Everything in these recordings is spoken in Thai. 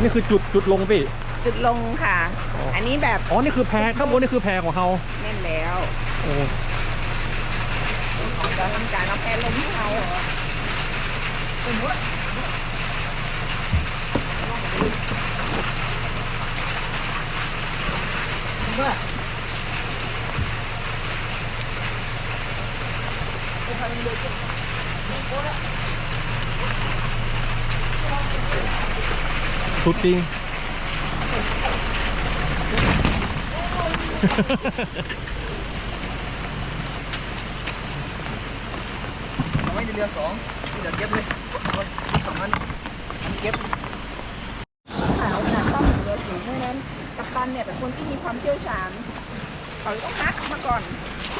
นี่คือจุดจุดลงพี่ จุดลงค่ะ อ๋ออั อันนี้แบบอ๋อ นี่คือแพข้างบนนี่คือแพของเขาแน่นแล้วโอ้เราทำการเอาแพลงให้เขา สุดจริง เอาไว้ในเรือสองเดี๋ยวเก็บเลยสองอันอันเก็บขาวขนาดต้องเรือสูงเพราะฉะนั้นกัปตันเนี่ยเป็นคนที่มีความเชี่ยวชาญเขาต้องฮักมาก่อน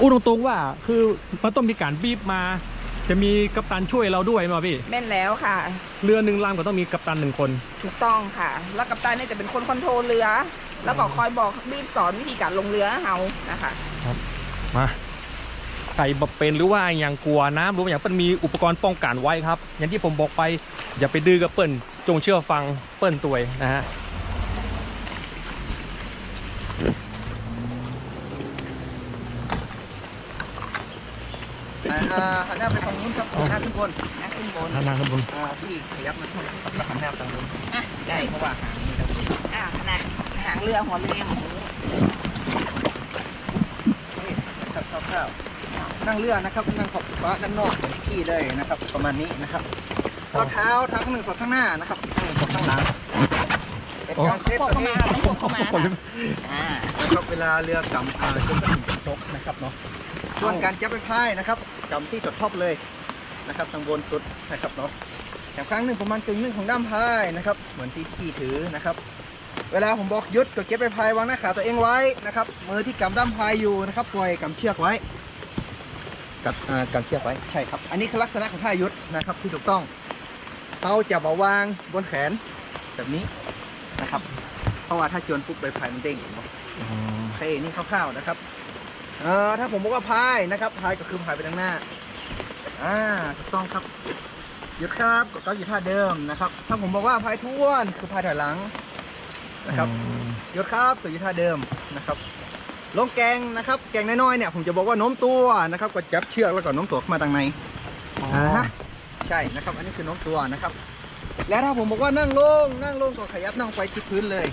อู้ตรงๆว่าคือมันต้องมีการบีบมา จะมีกัปตันช่วยเราด้วยมาพี่ แม่นแล้วค่ะ เรือหนึ่งลำก็ต้องมีกัปตันหนึ่งคน ถูกต้องค่ะ แล้วกัปตันเนี่ยจะเป็นคนคอนโทรลเรือ แล้วก็คอยบอกรีบสอนวิธีการลงเรือให้เฮานะคะมาใครบเป็นหรือว่าอย่างกลัวน้ำหรือว่าอย่างเปิ้ลมีอุปกรณ์ป้องกันไว้ครับ อย่างที่ผมบอกไปอย่าไปดื้อกับเปิ้ลจงเชื่อฟังเปิ้ลตัวยนะฮะ อ่าหันหน้าไปฝั่งนู้นครับหันหน้าขึ้นบนนะขึ้นบนท่านั่งข้างบนอ่าพี่ขยับมาแล้วหันหน้าไปทางนู้นอะได้เพราะว่าหางมีทางนู้นอะขนาดหางเรือหัวเรือหมูนี่ครับคร่าวๆนั่งเรือนะครับนั่งขอบฟ้าด้านนอกของพี่เลยนะครับ ประมาณนี้นะครับเอาเท้าเท้าข้างหนึ่งสอดข้างหน้านะครับข้างหนึ่งสอดข้างหลังเป็นการเซฟพวกตัวเข้าเอมางต้องพวกเข้ามาค่ะอ่านะครับเวลาเรือกำอ่าจนกระถึงจุดทบนะครับเนาะส่วนการจับไปพายนะครับ กำที่จุดทบเลยนะครับทางบนสุดนะครับเนาะอย่างครั้งหนึ่งประมาณกึ่งหนึ่งของด้ามพายนะครับ เหมือนที่พี่ถือนะครับ เวลาผมบอกหยุดก็เก็บไปพายวางหน้าขาตัวเองไว้นะครับมือที่กำด้ามพายอยู่นะครับปล่อยกำเชือกไว้กับอ่ากำเชือกไว้ใช่ครับ อันนี้คือลักษณะของท่ายุดนะครับที่ถูกต้องเราจะมาวางบนแขนแบบนี้นะครับ เพราะว่าถ้าจวนปุ๊บใบพายมันเด้งเนาะโอเคนี่คร่าวๆนะครับเอ่อถ้าผมบอกว่าพายนะครับพายก็คือพายไปทางหน้าอ่าถูกต้องครับหยุดครับก็ก็อยู่ท่าเดิมนะครับ ถ้าผมบอกว่าพายท้วนคือพายถอยหลังนะครับหยุดครับก็อยู่ท่าเดิมนะครับลงแกงนะครับ แกงน้อยๆเนี่ยผมจะบอกว่าโน้มตัวนะครับก็จับเชือกแล้วก็โน้มตัวเข้ามาทางในอ่าฮะใช่นะครับ อันนี้คือโน้มตัวนะครับ แล้วถ้าผมบอกว่านั่งลงนั่งลงก็ขยับนั่งไปที่พื้นเลย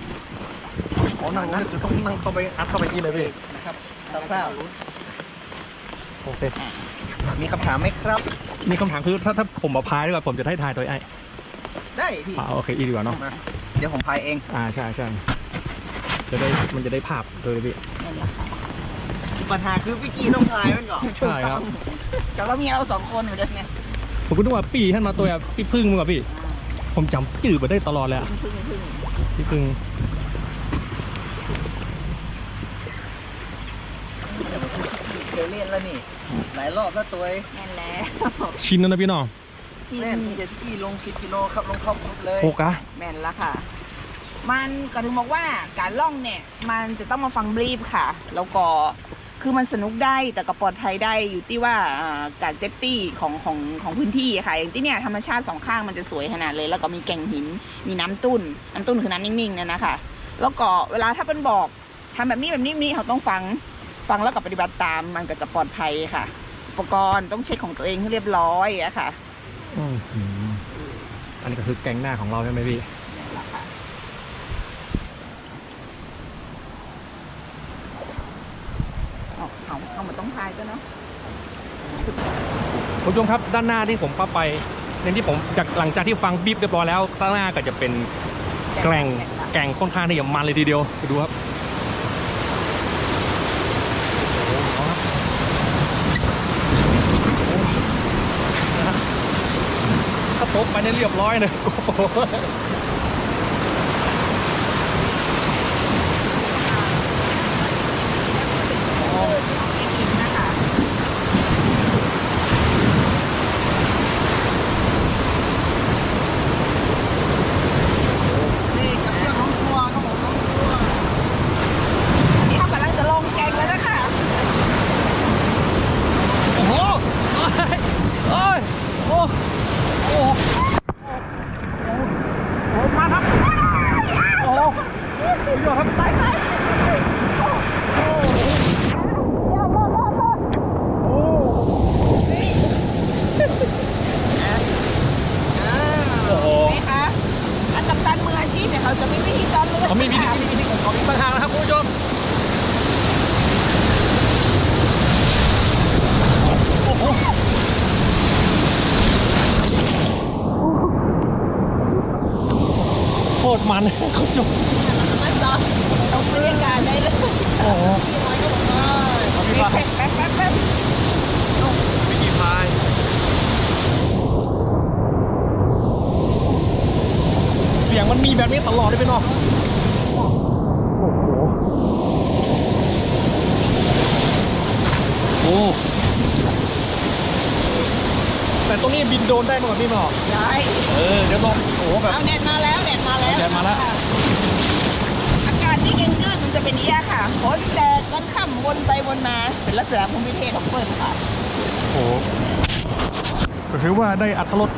อ๋อนั่งนั่นคือต้องนั่งเข้าไปอัดเข้าไปนี่เลยพี่นะครับ คร่าวโอเคๆมีคำถามไหมครับ มีคำถามคือถ้าถ้าผมมาพายดีกว่าผมจะได้ทายตัวไอ้ได้พี่อ่าโอเคอีกดีกว่าเนาะมาเดี๋ยวผมพายเองอ่าใช่ใช่จะได้มันจะได้ภาพเลยพี่ ปัญหาคือพี่กี้ต้องพายมันก่อนใช่ครับ แต่ว่ามีเราสองคนเหมือนเดิมเนี่ยผมก็นึกว่าปีท่านมาตัวอะพี่พึ่งมึงกับพี่ ผมจำจืดมาได้ตลอดเลยอะพึ่งพึ่งพี่พึ่ง เคยเล่นแล้วนี่ หลายรอบแล้วตัวเองแน่นแล้วชินแล้วนะพี่น้องเล่นส่วนใหญ่พี่กี้ลง10กิโลครับลงท็อปสุดเลยโอกะแม่นแล้วค่ะ มันก็ถึงบอกว่าการล่องเนี่ยมันจะต้องมาฟังบรีฟค่ะ แล้วก็คือมันสนุกได้แต่ก็ปลอดภัยได้อยู่ที่ว่าอ่าการเซฟตี้ของของของพื้นที่ค่ะ อย่างที่เนี่ยธรรมชาติสองข้างมันจะสวยขนาดเลย แล้วก็มีแก่งหิน มีน้ำตุ้นน้ำตุ้นคือน้ำนิ่งๆเนี่ยนะคะ แล้วก็เวลาถ้าเป็นบอกทำแบบนี้แบบนี้แบบนี้เขาต้องฟัง ฟังแล้วก็ปฏิบัติตามมันก็จะปลอดภัยค่ะ อุปกรณ์ต้องเช็คของตัวเองให้เรียบร้อยอะค่ะอืมอืมอันนี้ก็คือแกงหน้าของเราใช่ไหมพี่ เอาเอาเอาเหมือนต้องพายก็เนาะคุณผู้ชมครับด้านหน้าที่ผมเข้าไปในที่ผมจากหลังจากที่ฟังบีบเรียบร้อยแล้วด้านหน้าก็จะเป็นแกล่งแกล่งค่อนข้างที่จะมันเลยทีเดียวไปดูครับถ้าต กไปเนี่ยเรียบร้อยเลย โอ้โห หินนะคะ นี่กับเชือกน้องครัวครับผมน้องครัว นี่เขากำลังจะลงแกงแล้วนะคะ โอ้โหเอ้ยเอ้ยโอ้โอ้โอ้ คุณผู้ชมครับ ไปไปโอ้โหเดี๋ยวรอรอรอโอ้นี่อะอ่า โอ้โห ไหมคะอันกัปตันมืออา ชีพเนี่ยเขาจะมีวิธีจอดเรือเขามีวิธีวิธีของเขาอีกต่างหากนะครับคุณผู้ชมโอ้โหโคตรมันคุณผู้ชมมันจอดต้องเรียกการได้เลยโอ้โหพี่น้อยก็บอกว่าแป๊บแป๊บแป๊บแป๊บ วิธีพายเสียงมันมีแบบนี้ตลอดเลยพี่น้องโอ้โหโอ้แต่ตรงนี้บินโดรนได้ไหมครับพี่น้องได้เออเดี๋ยวลองโอ้โหแบบเอาเน็ตมาแล้วเน็ตมาแล้วเน็ตมาแล้ว อากาศที่เย็นจืดมันจะเป็นอย่างนี้ค่ะฝนแดดวันค่ำวนไปวนมา เป็นลักษณะภูมิประเทศของเปิดค่ะโอ้โหก็ถือว่าได้อัตรส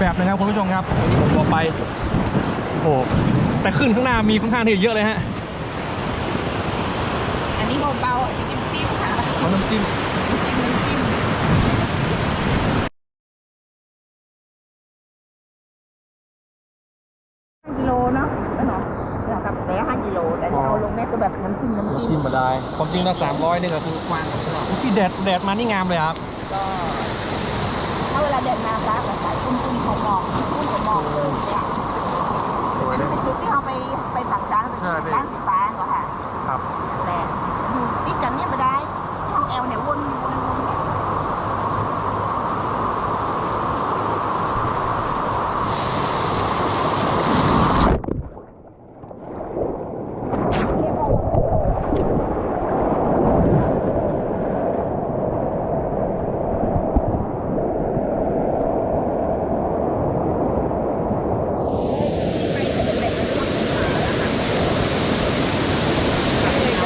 แบบนะครับคุณผู้ชมครับอย่างที่ผมบอกไปโอ้โหแต่ขึ้นข้างหน้ามีค่อนข้างที่จะเยอะเลยฮะอันนี้เบาๆอันนี้น้ำจิ้มค่ะขอน้ำจิ้มน้ำจิ้มน้ำจิ้มห้ากิโลเนาะก็เนาะเนี่ยครับแต่ห้ากิโลแต่เนี่ยเอาลงแม่ก็แบบน้ำจิ้มน้ำจิ้มจิ้มมาได้ความจริงแล้วสามร้อยนี่ก็คือกว้างของเราพี่แดดแดดมานี่งามเลยครับก็ถ้าเวลาเดินมาฟ้าก็ใส่ตุ้มตุ้มๆของหมอกตุ้มของหมอกเลยเนี่ยอันนี้เป็นชุดที่เราไปไป ฝั่งจ้างเป็นด้านสีฟ้าเหรอค่ะครับ แต่อยู่ติดกันเนี่ยไม่ได้ห้องแอลเนี่ยวนวนวนเนี่ย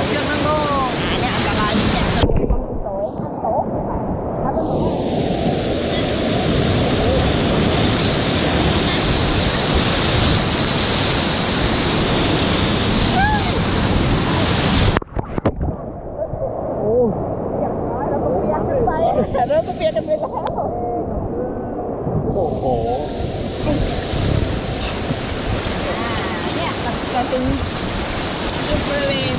เชือกนั่งลง อันเนี้ยอันตรายที่เนี่ยจะลงความโตข้างโต๊ะค่ะถ้าเป็นแบบว่า โอ้ อย่างน้อยเราก็เปียกกันไปแต่เริ่มก็เปียกกันไปแล้ว โอ้โห เนี่ย จะถึงจุดบริเวณ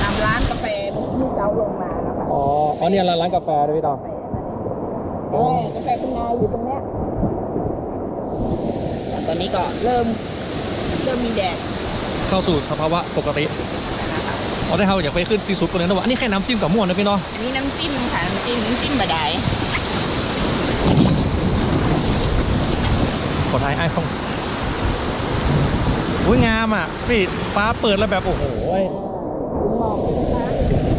ตามร้านกาแฟที่เราลงมานะคะอ๋ออ๋อเนี่ยร้านร้านกาแฟด้วยพี่ตองเออกาแฟคุณนายอยู่ตรงเนี้ยแต่ตอนนี้ก็เริ่มเริ่มมีแดดเข้าสู่สภาวะปกตินะคะเอาได้เขาอยากไปขึ้นที่สุดกันเลยนะวะอันนี้แค่น้ำจิ้มกับม่วนนะพี่น้องอันนี้น้ำจิ้มค่ะน้ำจิ้มน้ำจิ้มบะไดขอทายไอ้ของ อุ้ยงามอะพี่ฟ้าเปิดแล้วแบบโอ้โหคุณหมอกคุณฟ้า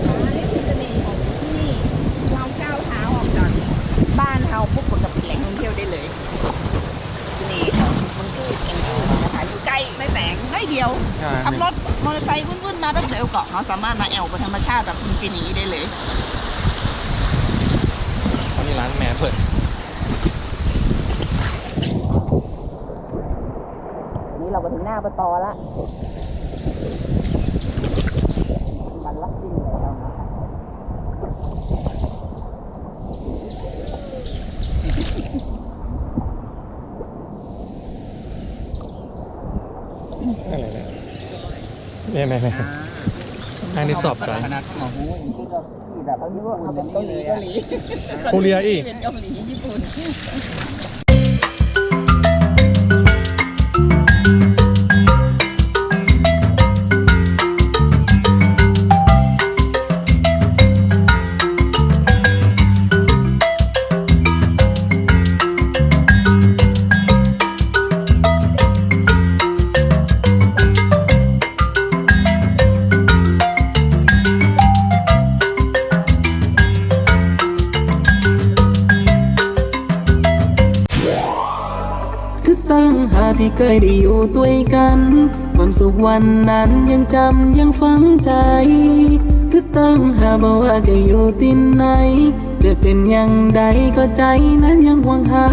ฟ้านี่คือเสน่ห์ของที่นี่เราก้าวเท้าออกจากบ้านเฮาปุ๊บมันก็เป็นแหล่งท่องเที่ยวได้เลยเสน่ห์ของมันคือแก่งคืนนะคะอยู่ใกล้ไม่แสงไม่เดียวใช่ขับรถมอเตอร์ไซค์วุ่นๆมาแป๊บเดียวก็เราสามารถมาแอลบนธรรมชาติแบบฟินๆอย่างนี้ได้เลยอันนี้ร้านแม่เปิด เราก็ถึงหน้าปตอละบันลักจริงแล้วนะอะไรเนี่ยแม่แม่แม่อันนี้สอบใจขนาดหัวหูที่เราที่แบบเอาที่ว่าเอาเป็นเกาหลีเกาหลีโคเรียอีกเป็นเกาหลีญี่ปุ่น ตั้งหากที่เคยได้อยู่ด้วยกัน ความสุขวันนั้นยังจำยังฝังใจคือตั้งหาบอกว่าจะอยู่ที่ไหน จะเป็นอย่างใดก็ใจนั้นยังหวังหา